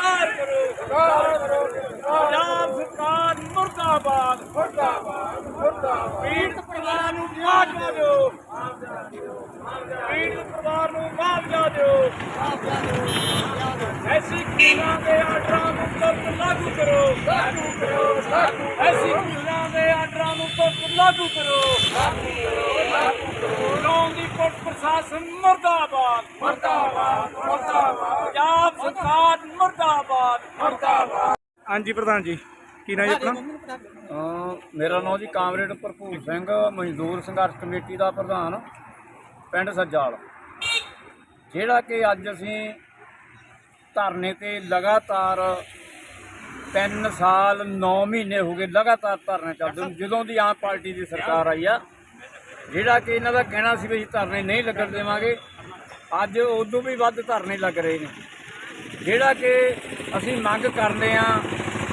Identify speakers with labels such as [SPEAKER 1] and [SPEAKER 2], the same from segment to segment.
[SPEAKER 1] ਸਰਕਾਰ ਕਰੋ। ਸਰਕਾਰ ਕਰੋ ਪੰਜਾਬ ਸਰਕਾਰ ਮੁਰਦਾਬਾਦ। ਮੁਰਦਾਬਾਦ ਮੁਰਦਾਬਾਦ। ਪੀੜਤ ਪਰਿਵਾਰ ਨੂੰ ਮੁਆਵਜ਼ਾ ਦਿਓ। ਪੀੜਤ ਪਰਿਵਾਰ ਨੂੰ ਮੁਆਵਜ਼ਾ ਦਿਓ। ਐਸੀ ਕਿਸਾਨਾਂ ਦੇ ਆਰਡਰਾਂ ਨੂੰ ਤੁਰੰਤ ਲਾਗੂ ਕਰੋ। ਲਾਗੂ ਕਰੋ ਲਾਗੂ ਐਸੀ ਕਿਸਾਨਾਂ ਦੇ ਆਰਡਰਾਂ ਨੂੰ ਤੁਰੰਤ ਲਾਗੂ ਕਰੋ। ਲਾਗੂ ਕਰੋ ਲਾਗੂ ਕਰੋ। ਲੋਨ ਦੀ ਪੁਲਿਸ ਪ੍ਰਸ਼ਾਸਨ ਮੁਰਦਾਬਾਦ। ਮੁਰਦਾਬਾਦ ਮੁਰਦਾਬਾਦ। ਪੰਜਾਬ ਸਰਕਾਰ
[SPEAKER 2] ਹਾਂਜੀ ਪ੍ਰਧਾਨ ਜੀ ਕੀ ਨਾਮ ਜੀ ਆਪਣਾ?
[SPEAKER 3] ਅਹ ਮੇਰਾ ਨਾਮ ਜੀ ਕਾਮਰੇਡ ਭਰਪੂਰ ਸਿੰਘ ਮਜ਼ਦੂਰ ਸੰਘਰਸ਼ ਕਮੇਟੀ ਦਾ ਪ੍ਰਧਾਨ ਪਿੰਡ ਸੱਜਾਲ। ਜਿਹੜਾ ਕਿ ਅੱਜ ਅਸੀਂ ਧਰਨੇ ਤੇ ਲਗਾਤਾਰ 3 ਸਾਲ 9 ਮਹੀਨੇ ਹੋ ਗਏ ਲਗਾਤਾਰ ਧਰਨੇ ਚੱਲਦੇ ਨੂੰ ਜਦੋਂ ਦੀ ਆਮ ਪਾਰਟੀ ਦੀ ਸਰਕਾਰ ਆਈ ਆ। ਜਿਹੜਾ ਕਿ ਇਹਨਾਂ ਦਾ ਕਹਿਣਾ ਸੀ ਵੀ ਅਸੀਂ ਧਰਨੇ ਨਹੀਂ ਲੱਗਣ ਦੇਵਾਂਗੇ ਅੱਜ ਉਦੋਂ ਵੀ ਵੱਧ ਧਰਨੇ ਲੱਗ ਰਹੇ ਨੇ। ਜਿਹੜਾ ਕਿ ਅਸੀਂ ਮੰਗ ਕਰਦੇ ਆ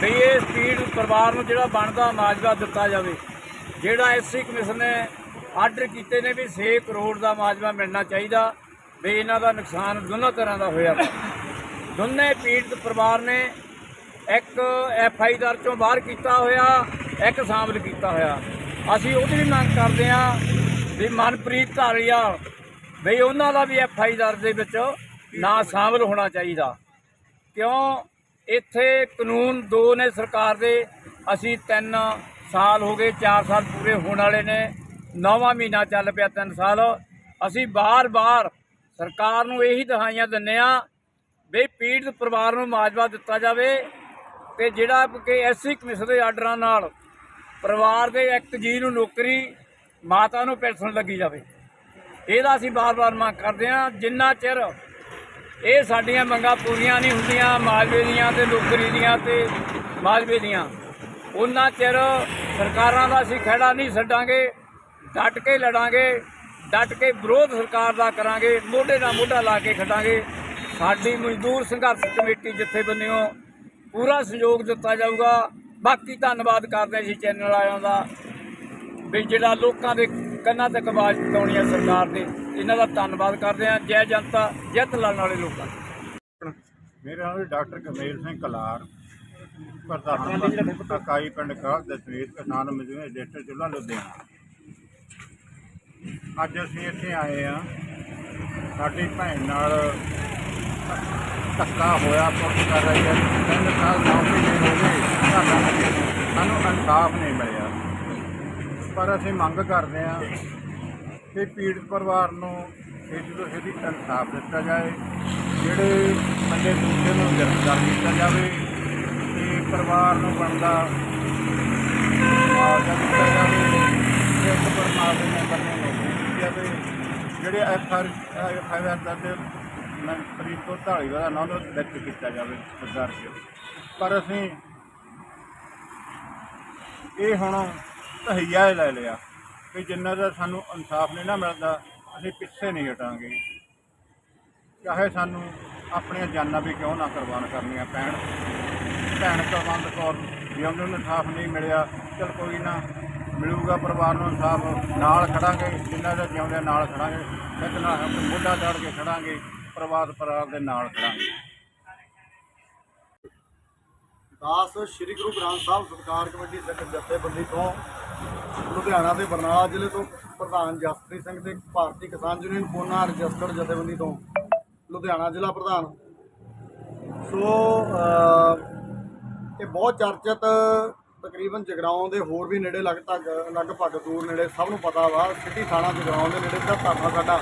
[SPEAKER 3] ਵੀ ਇਹ ਸਪੀਡ ਪਰਿਵਾਰ ਨੂੰ ਜਿਹੜਾ ਬਣਦਾ ਮਾਜਵਾ ਦਿੱਤਾ ਜਾਵੇ, ਜਿਹੜਾ ਐਸਸੀ ਕਮਿਸ਼ਨ ਨੇ ਆਰਡਰ ਕੀਤੇ ਨੇ ਵੀ 6 ਕਰੋੜ ਦਾ ਮਾਜਵਾ ਮਿਲਣਾ ਚਾਹੀਦਾ, ਵੀ ਇਹਨਾਂ ਦਾ ਨੁਕਸਾਨ ਦੋਨਾਂ ਤਰ੍ਹਾਂ ਦਾ ਹੋਇਆ ਦੋਨੇ ਪੀੜਤ ਪਰਿਵਾਰ ਨੇ ਇੱਕ ਐਫ ਆਈ ਦਰ ਚੋਂ ਬਾਹਰ ਕੀਤਾ ਹੋਇਆ, ਇੱਕ ਸ਼ਾਮਲ ਕੀਤਾ ਹੋਇਆ। ਅਸੀਂ ਉਹਦੀ ਵੀ ਮੰਗ ਕਰਦੇ ਆ ਵੀ ਮਨਪ੍ਰੀਤ ਧਾਰੀਆ ਵੀ ਉਹਨਾਂ ਦਾ ਵੀ ਐਫ ਆਈ ਦਰ ਦੇ ਵਿੱਚ ਨਾ ਸ਼ਾਮਲ ਹੋਣਾ ਚਾਹੀਦਾ। ਕਿਉਂ? ਇੱਥੇ ਕਾਨੂੰਨ ਦੋ ਨੇ ਸਰਕਾਰ ਦੇ, ਅਸੀਂ 3 ਸਾਲ ਹੋ ਗਏ 4 ਸਾਲ ਪੂਰੇ ਹੋਣ ਵਾਲੇ ਨੇ, ਨੌਵਾਂ ਮਹੀਨਾ ਚੱਲ ਪਿਆ 3 ਸਾਲ। ਅਸੀਂ ਬਾਰ-ਬਾਰ ਸਰਕਾਰ ਨੂੰ ਇਹੀ ਦਹਾਈਆਂ ਦਿੰਨੇ ਆ ਵੀ ਪੀੜਤ ਪਰਿਵਾਰ ਨੂੰ ਮਾਜਵਾ ਦਿੱਤਾ ਜਾਵੇ ਤੇ ਜਿਹੜਾ ਕਿ ਐਸਸੀ ਕਮਿਸ਼ਨ ਦੇ ਆਰਡਰਾਂ ਨਾਲ ਪਰਿਵਾਰ ਦੇ ਇੱਕ ਜੀ ਨੂੰ ਨੌਕਰੀ, ਮਾਤਾ ਨੂੰ ਪੈਨਸ਼ਨ ਲੱਗੀ ਜਾਵੇ। ਇਹਦਾ ਅਸੀਂ ਬਾਰ-ਬਾਰ ਮੰਗ ਕਰਦੇ ਹਾਂ, ਜਿੰਨਾ ਚਿਰ ਇਹ ਸਾਡੀਆਂ ਮੰਗਾਂ ਪੂਰੀਆਂ ਨਹੀਂ ਹੁੰਦੀਆਂ, ਮਾਲਵੇ ਦੀਆਂ ਤੇ ਨੌਕਰੀ ਦੀਆਂ ਤੇ ਮਾਲਵੇ ਦੀਆਂ। ਉਹਨਾਂ ਚਿਰ ਸਰਕਾਰਾਂ ਦਾ ਅਸੀਂ ਖਹਿੜਾ ਨਹੀਂ ਛੱਡਾਂਗੇ, ਡਟ ਕੇ ਲੜਾਂਗੇ, ਡਟ ਕੇ ਵਿਰੋਧ ਸਰਕਾਰ ਦਾ ਕਰਾਂਗੇ, ਮੋਢੇ ਨਾਲ ਮੋਢਾ ਲਾ ਕੇ ਖੜਾਂਗੇ। ਸਾਡੀ ਮਜ਼ਦੂਰ ਸੰਘਰਸ਼ ਕਮੇਟੀ ਜਿੱਥੇ ਜਥੇਬੰਦੀਆਂ ਪੂਰਾ ਸਹਿਯੋਗ ਦਿੱਤਾ ਜਾਊਗਾ। ਬਾਕੀ ਧੰਨਵਾਦ ਕਰਦੇ ਹਾਂ ਜੀ ਚੈਨਲ ਵਾਲਿਆਂ ਦਾ, ਵੀ ਜਿਹੜਾ ਲੋਕਾਂ ਦੇ ਕੰਨਾਂ ਤੱਕ ਆਵਾਜ਼ ਪਹੁੰਚਾਉਣੀ ਹੈ ਸਰਕਾਰ ਦੇ। ਇਹਨਾਂ ਦਾ ਧੰਨਵਾਦ ਕਰਦੇ ਹਾਂ ਜੈ ਜਨਤਾ ਜਿੱਤ ਲੜਨ ਵਾਲੇ ਲੋਕਾਂ ਦੀ।
[SPEAKER 4] ਮੇਰਾ ਨਾਮ ਡਾਕਟਰ ਕਮੇਲ ਸਿੰਘ ਕਲਾਰ ਪ੍ਰਧਾਨ ਇਕਾਈ ਪਿੰਡ ਕਾਹ ਦਸਵੀਰ ਕਿਸਾਨ ਮਜ਼ਦੂਰ ਰਜਿਸਟਰ ਜ਼ਿਲ੍ਹਾ ਲੁਧਿਆਣਾ। ਅੱਜ ਅਸੀਂ ਇੱਥੇ ਆਏ ਆ ਸਾਡੀ ਭੈਣ ਨਾਲ ਧੱਕਾ ਹੋਇਆ ਪੁਲਿਸ ਕਰ ਰਹੀ ਹੈ। ਤਿੰਨ ਸਾਲ ਨੌ ਮਹੀਨੇ ਹੋ ਗਏ ਨੂੰ। ਸਾਨੂੰ ਇਨਸਾਫ ਪਰ ਅਸੀਂ ਮੰਗ ਕਰਦੇ ਹਾਂ ਕਿ ਪੀੜਤ ਪਰਿਵਾਰ ਨੂੰ ਛੇਤੀ ਤੋਂ ਛੇਤੀ ਇਨਸਾਫ ਦਿੱਤਾ ਜਾਏ, ਜਿਹੜੇ ਬੰਦੇ ਦੂਜੇ ਨੂੰ ਗ੍ਰਿਫਤਾਰ ਕੀਤਾ ਜਾਵੇ, ਤੇ ਪਰਿਵਾਰ ਨੂੰ ਬਣਦਾ ਮੁਆਵਜ਼ਾ ਦਿੱਤਾ ਜਾਵੇ, ਤੇ ਇੱਕ ਪਰਿਵਾਰ ਦੇ ਮੈਂਬਰ ਨੂੰ ਨੌਕਰੀ ਦਿੱਤੀ ਜਾਵੇ। ਜਿਹੜੇ ਐਫ ਆਰ ਐਫ ਆਰ ਦਰਜ ਮਨਪ੍ਰੀਤ ਤੋਂ ਢਾਲੀਵਾਲ ਦਾ ਨਾਮ ਦਰਜ ਕੀਤਾ ਜਾਵੇ, ਸਰਦਾਰ ਜੀ। ਪਰ ਅਸੀਂ ਇਹ ਹੁਣ ਤਹਈਆ ਲੈ ਲਿਆ ਕਿ ਜਿੰਨਾ ਦਾ ਸਾਨੂੰ ਇਨਸਾਫ ਨਹੀਂ ਨਾ ਮਿਲਦਾ, ਅਸੀਂ ਪਿੱਛੇ ਨਹੀਂ ਹਟਾਂਗੇ। ਚਾਹੇ ਸਾਨੂੰ ਆਪਣੀਆਂ ਜਾਨਾਂ ਵੀ ਕਿਉਂ ਨਾ ਕੁਰਬਾਨ ਕਰਨੀਆਂ ਪੈਣ। ਭੈਣ ਕੁਲਵੰਤ ਕੌਰ ਜੇ, ਉਹਨੂੰ ਇਨਸਾਫ ਨਹੀਂ ਮਿਲਿਆ। ਚਲ ਕੋਈ ਨਾ, ਮਿਲੂਗਾ ਪਰਿਵਾਰ ਨੂੰ ਇਨਸਾਫ। ਨਾਲ ਖੜਾਂਗੇ, ਜਿੰਨਾ ਦਾ ਜਿਉਂਦੇ ਨਾਲ ਖੜਾਂਗੇ। ਇੱਕ ਨਾਲ ਮੋਢਾ ਚੜ ਕੇ ਖੜਾਂਗੇ ਪਰਿਵਾਰ ਪਰਿਵਾਰ ਦੇ ਨਾਲ ਖੜਾਂਗੇ।
[SPEAKER 5] ਦਾਸ ਸ੍ਰੀ ਗੁਰੂ ਗ੍ਰੰਥ ਸਾਹਿਬ ਸਤਕਾਰ ਕਮੇਟੀ ਸਿੱਖ ਜਥੇਬੰਦੀ ਤੋਂ ਲੁਧਿਆਣਾ ਦੇ ਬਰਨਾਲਾ ਜ਼ਿਲ੍ਹੇ ਤੋਂ ਪ੍ਰਧਾਨ ਜਸਪ੍ਰੀਤ ਸਿੰਘ ਤੇ ਭਾਰਤੀ ਕਿਸਾਨ ਯੂਨੀਅਨ ਪੂਨਾ ਰਜਿਸਟਰਡ ਜਥੇਬੰਦੀ ਤੋਂ ਲੁਧਿਆਣਾ ਜ਼ਿਲ੍ਹਾ ਪ੍ਰਧਾਨ। ਸੋ ਇਹ ਬਹੁਤ ਚਰਚਿਤ ਤਕਰੀਬਨ ਜਗਰਾਉਂ ਦੇ ਹੋਰ ਵੀ ਨੇੜੇ ਲਗਭਗ ਲਗਭਗ ਦੂਰ ਨੇੜੇ ਸਭ ਨੂੰ ਪਤਾ ਵਾ, ਸਿੱਧੀ ਥਾਣਾ ਜਗਰਾਉਂ ਦੇ ਨੇੜੇ ਦਾ ਧਰਨਾ ਸਾਡਾ।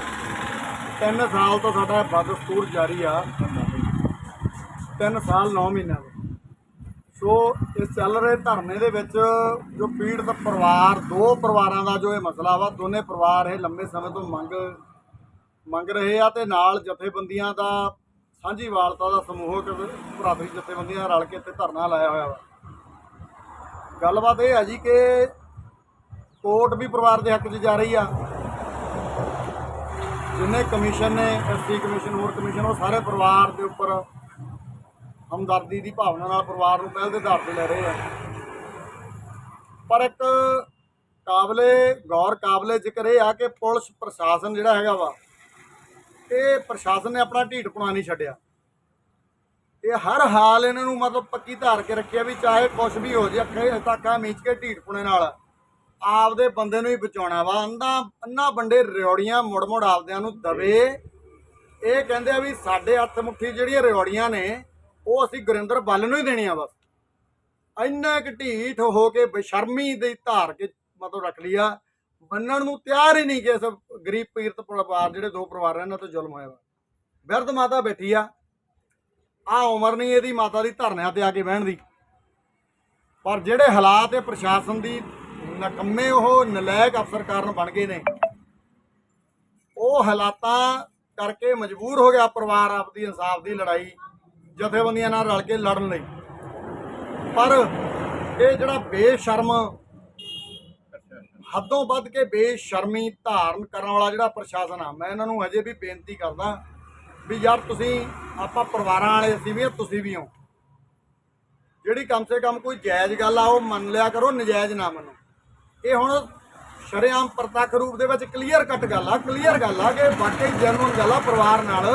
[SPEAKER 5] ਤਿੰਨ ਸਾਲ ਤੋਂ ਸਾਡਾ ਬਦਸਤੂਰ ਜਾਰੀ ਆ। ਤਿੰਨ ਸਾਲ 9 ਮਹੀਨਿਆਂ ਤੋਂ। ਸੋ ਇਸ ਚੱਲ ਰਹੇ ਧਰਨੇ ਦੇ ਵਿੱਚ ਜੋ ਪੀੜਤ ਪਰਿਵਾਰ, ਦੋ ਪਰਿਵਾਰਾਂ ਦਾ ਜੋ ਇਹ ਮਸਲਾ ਵਾ, ਦੋਨੇ ਪਰਿਵਾਰ ਇਹ ਲੰਬੇ ਸਮੇਂ ਤੋਂ ਮੰਗ ਮੰਗ ਰਹੇ ਆ ਤੇ ਨਾਲ ਜਥੇਬੰਦੀਆਂ ਦਾ, ਸਾਂਝੀ ਵਾਲਤਾ ਦਾ ਸਮੂਹਕ ਭਰਾਤਰੀ ਜਥੇਬੰਦੀਆਂ ਰਲ ਕੇ ਇੱਥੇ ਧਰਨਾ ਲਾਇਆ ਹੋਇਆ ਵਾ। ਗੱਲਬਾਤ ਇਹ ਹੈ ਜੀ ਕਿ ਕੋਰਟ ਵੀ ਪਰਿਵਾਰ ਦੇ ਹੱਕ 'ਚ ਜਾ ਰਹੀ ਆ। ਜਿੰਨੇ ਕਮਿਸ਼ਨ ਨੇ ਐਸਟੀ ਕਮਿਸ਼ਨ, ਹੋਰ ਕਮਿਸ਼ਨ, ਉਹ ਸਾਰੇ ਪਰਿਵਾਰ ਦੇ ਉੱਪਰ ਹਮਦਰਦੀ ਦੀ ਭਾਵਨਾ ਨਾਲ ਪਰਿਵਾਰ ਨੂੰ ਪਹਿਲ ਦੇ ਆਧਾਰ ਤੇ ਲੈ ਰਹੇ ਆ। ਪਰ ਇੱਕ ਕਾਬਲੇ, ਗੌਰ ਕਾਬਲੇ ਜ਼ਿਕਰ ਇਹ ਆ ਕਿ ਪੁਲਿਸ ਪ੍ਰਸ਼ਾਸਨ ਜਿਹੜਾ ਹੈਗਾ ਵਾ, ਇਹ ਪ੍ਰਸ਼ਾਸਨ ਨੇ ਆਪਣਾ ਢੀਠ ਪੁਣਾ ਨਹੀਂ ਛੱਡਿਆ। ਇਹ ਹਰ ਹਾਲ ਇਹਨਾਂ ਨੂੰ ਮਤਲਬ ਪੱਕੀ ਧਾਰ ਕੇ ਰੱਖਿਆ ਵੀ ਚਾਹੇ ਕੁਝ ਵੀ ਹੋ ਜੇ, ਅੱਖੇ ਤੱਕਾ ਮੀਚ ਕੇ ਢੀਠ ਪੁਣੇ ਨਾਲ ਆਪਦੇ ਬੰਦੇ ਨੂੰ ਹੀ ਬਚਾਉਣਾ ਵਾ। ਅੰਨਾ ਅੰਨਾ ਬੰਦੇ ਰਿਓੜੀਆਂ ਮੁੜ ਮੁੜ ਆਪਦਿਆਂ ਨੂੰ ਦਵੇ। ਇਹ ਕਹਿੰਦੇ ਆ ਵੀ ਸਾਡੇ ਹੱਥ ਮੁੱਠੀ ਜਿਹੜੀਆਂ ਰਿਓੜੀਆਂ ਨੇ ਉਹ ਅਸੀਂ ਗੁਰਿੰਦਰ ਬੱਲ ਨੂੰ ਹੀ ਦੇਣੀਆਂ ਬਸ। ਇੰਨਾ ਕਿ ਢੀਠ ਹੋ ਕੇ ਬੇਸ਼ਰਮੀ ਦੇ ਧਾਰ ਕੇ ਮਤਲਬ ਰੱਖ ਲਿਆ ਮੰਨਣ ਨੂੰ ਤਿਆਰ ਹੀ ਨਹੀਂ ਕਿ ਇਸ ਗਰੀਬ ਪੀਰਤ ਪਰਿਵਾਰ ਜਿਹੜੇ ਦੋ ਪਰਿਵਾਰ ਆ, ਇਹਨਾਂ ਤੋਂ ਜ਼ੁਲਮ ਹੋਇਆ ਵਾ। ਬਿਰਧ ਮਾਤਾ ਬੈਠੀ ਆ। ਆ ਉਮਰ ਨਹੀਂ ਇਹਦੀ ਮਾਤਾ ਦੀ ਧਰਨਿਆਂ ਤੇ ਆ ਕੇ ਬਹਿਣ ਦੀ। ਪਰ ਜਿਹੜੇ ਹਾਲਾਤ ਇਹ ਪ੍ਰਸ਼ਾਸਨ ਦੀ ਨਕੰਮੇ ਉਹ ਨਲਾਇਕ ਅਫਸਰ ਕਾਰਨ ਬਣ ਗਏ ਨੇ ਉਹ ਹਾਲਾਤਾਂ ਕਰਕੇ ਮਜਬੂਰ ਹੋ ਗਿਆ ਪਰਿਵਾਰ ਆਪਦੀ ਇਨਸਾਫ ਦੀ ਲੜਾਈ। ਜਥੇਬੰਦੀਆਂ ਨਾਲ ਰਲ ਕੇ ਲੜਨ ਲਈ। ਪਰ ਇਹ ਜਿਹੜਾ ਬੇਸ਼ਰਮ, ਹੱਦੋਂ ਵੱਧ ਕੇ ਬੇਸ਼ਰਮੀ ਧਾਰਨ ਕਰਨ ਵਾਲਾ ਜਿਹੜਾ ਪ੍ਰਸ਼ਾਸਨ ਆ, ਮੈਂ ਇਹਨਾਂ ਨੂੰ ਅਜੇ ਵੀ ਬੇਨਤੀ ਕਰਦਾ ਵੀ ਯਾਰ ਤੁਸੀਂ, ਆਪਾਂ ਪਰਿਵਾਰਾਂ ਵਾਲੇ, ਅਸੀਂ ਵੀ ਆ, ਤੁਸੀਂ ਵੀ ਹੋ ਜਿਹੜੀ ਕਮ ਸੇ ਕਮ ਕੋਈ ਜਾਇਜ਼ ਗੱਲ ਆ, ਉਹ ਮੰਨ ਲਿਆ ਕਰੋ, ਨਜਾਇਜ਼ ਨਾ ਮੰਨੋ। ਇਹ ਹੁਣ ਸ਼ਰੇਆਮ ਪ੍ਰਤੱਖ ਰੂਪ ਦੇ ਵਿੱਚ ਕਲੀਅਰ ਕੱਟ ਗੱਲ ਆ ਕਲੀਅਰ ਗੱਲ ਆ ਕਿ ਵਾਕਈ ਜਨਮ ਗੱਲ ਆ ਪਰਿਵਾਰ ਨਾਲ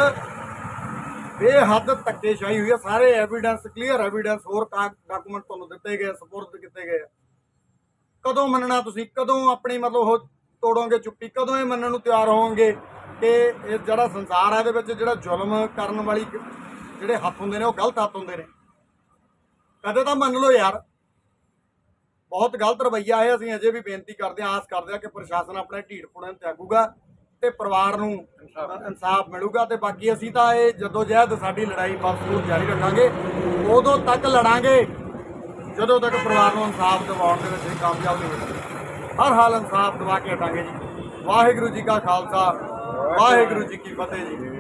[SPEAKER 5] ਬੇਹੱਦ ਧੱਕੇਸ਼ਾਹੀ ਹੋਈ ਆ ਸਾਰੇ ਐਵੀਡੈਂਸ ਕਲੀਅਰ ਐਵੀਡੈਂਸ ਹੋਰ ਡਾਕੂਮੈਂਟ ਤੁਹਾਨੂੰ ਦਿੱਤੇ ਗਏ ਸਪੁਰਦ ਕੀਤੇ ਗਏ। ਕਦੋਂ ਮੰਨਣਾ ਤੁਸੀਂ? ਕਦੋਂ ਆਪਣੀ ਮਤਲਬ ਉਹ ਤੋੜੋਗੇ ਚੁੱਪੀ? ਕਦੋਂ ਇਹ ਮੰਨਣ ਨੂੰ ਤਿਆਰ ਹੋਵੋਗੇ ਕਿ ਇਹ ਜਿਹੜਾ ਸੰਸਾਰ ਆ, ਇਹਦੇ ਵਿੱਚ ਜਿਹੜਾ ਜ਼ੁਲਮ ਕਰਨ ਵਾਲੀ ਜਿਹੜੇ ਹੱਥ ਹੁੰਦੇ ਨੇ, ਉਹ ਗਲਤ ਹੱਥ ਹੁੰਦੇ ਨੇ। ਕਦੇ ਤਾਂ ਮੰਨ ਲਓ ਯਾਰ। ਬਹੁਤ ਗਲਤ ਰਵੱਈਆ ਹੈ। ਅਸੀਂ ਅਜੇ ਵੀ ਬੇਨਤੀ ਕਰਦੇ ਹਾਂ, ਆਸ ਕਰਦੇ ਹਾਂ ਕਿ ਪ੍ਰਸ਼ਾਸਨ ਆਪਣੇ ਢੀਠ ਪੁਣੇ ਤਿਆਗੂਗਾ। ਤੇ ਪਰਿਵਾਰ ਨੂੰ ਇਨਸਾਫ ਮਿਲੂਗਾ ਤੇ ਬਾਕੀ ਅਸੀਂ ਤਾਂ ਇਹ ਜਦੋਂ ਜਹਿਦ ਸਾਡੀ ਲੜਾਈ ਬਖੂਰ ਜਾਰੀ ਰੱਖਾਂਗੇ। ਉਦੋਂ ਤੱਕ ਲੜਾਂਗੇ, ਜਦੋਂ ਤੱਕ ਪਰਿਵਾਰ ਨੂੰ ਇਨਸਾਫ ਦਿਵਾਉਣ ਦੇ ਵਿੱਚ ਕਾਮਯਾਬ ਨਹੀਂ ਹੋਵਾਂਗੇ। ਹਰ ਹਾਲ ਇਨਸਾਫ ਦਿਵਾ ਕੇ ਹਟਾਂਗੇ ਜੀ। ਵਾਹਿਗੁਰੂ ਜੀ ਕਾ ਖਾਲਸਾ, ਵਾਹਿਗੁਰੂ ਜੀ ਕੀ ਫਤਿਹ ਜੀ।